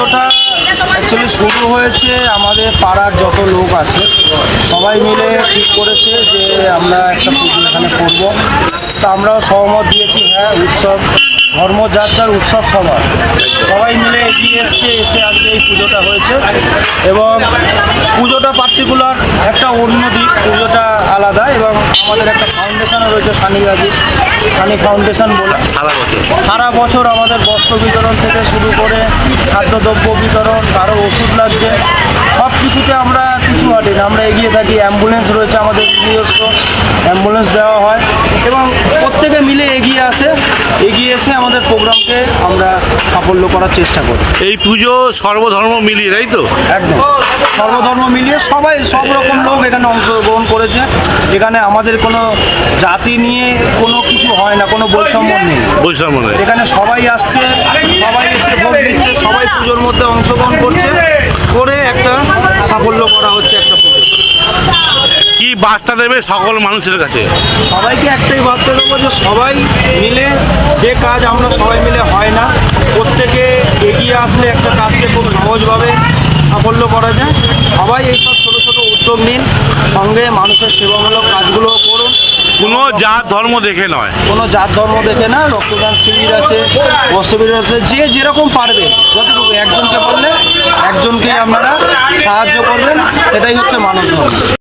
পুজোটা অ্যাকচুয়ালি শুরু হয়েছে আমাদের পাড়ার যত লোক আছে, সবাই মিলে ঠিক করেছে যে আমরা একটা পুজো এখানে করব। তা আমরাও সহমত দিয়েছি হ্যাঁ উৎসব ধর্ম উৎসব সবার সবাই মিলে এগিয়ে এসছে, এসে আজকে এই পুজোটা হয়েছে। এবং পুজোটা পার্টিকুলার একটা অন্য দিক আলাদা এবং আমাদের একটা ফাউন্ডেশনও রয়েছে সানিগাজি সানি ফাউন্ডেশন বলে সারা বছর। সারা বছর আমাদের বস্ত্র বিতরণ থেকে শুরু করে খাদ্যদ্রব্য বিতরণ কারও ওষুধ লাগছে সব কিছুতে আমরা কিছু হাঁটি না আমরা এগিয়ে থাকি। অ্যাম্বুলেন্স রয়েছে আমাদের নিজস্ব অ্যাম্বুলেন্স দেওয়া হয় এবং প্রত্যেকে মিলে এগিয়ে আসে এগিয়ে এসে আমাদের প্রোগ্রামকে আমরা সাফল্য করার চেষ্টা করি। এই পুজো সর্বধর্ম মিলিয়ে তাই তো? একদম। সর্বধর্ম মিলিয়ে সবাই সব রকম লোক এখানে অংশগ্রহণ করেছে। এখানে আমাদের কোনো জাতি নিয়ে কোনো কিছু হয় না কোনো বৈষম্য নেই। বৈষম্য নেই। এখানে সবাই আসছে সবাই এসে ভোট দিচ্ছে সবাই পুজোর মধ্যে অংশগ্রহণ করছে। করে একটা সাফল্য করা হচ্ছে একটা পুজো। কি বার্তা দেবে সকল মানুষের কাছে? সবাইকে একটাই বার্তা দেবো যে সবাই মিলে যে কাজ আমরা সবাই মিলে হয় না প্রত্যেকে এগিয়ে আসলে একটা কাজকে খুব সহজভাবে সাফল্য করা যায়। সবাই এইসব ছোটো ছোটো উদ্যোগ নিন সঙ্গে মানুষের সেবামূলক কাজগুলো করুন। কোনো জাত ধর্ম দেখে নয়। কোনো জাত ধর্ম দেখে না রক্তদান শিবির আছে বস্ত্রবির আছে যে যেরকম পারবে যতটুকু একজনকে বললে একজনকে আপনারা সাহায্য করবেন সেটাই হচ্ছে মানব ধর্ম।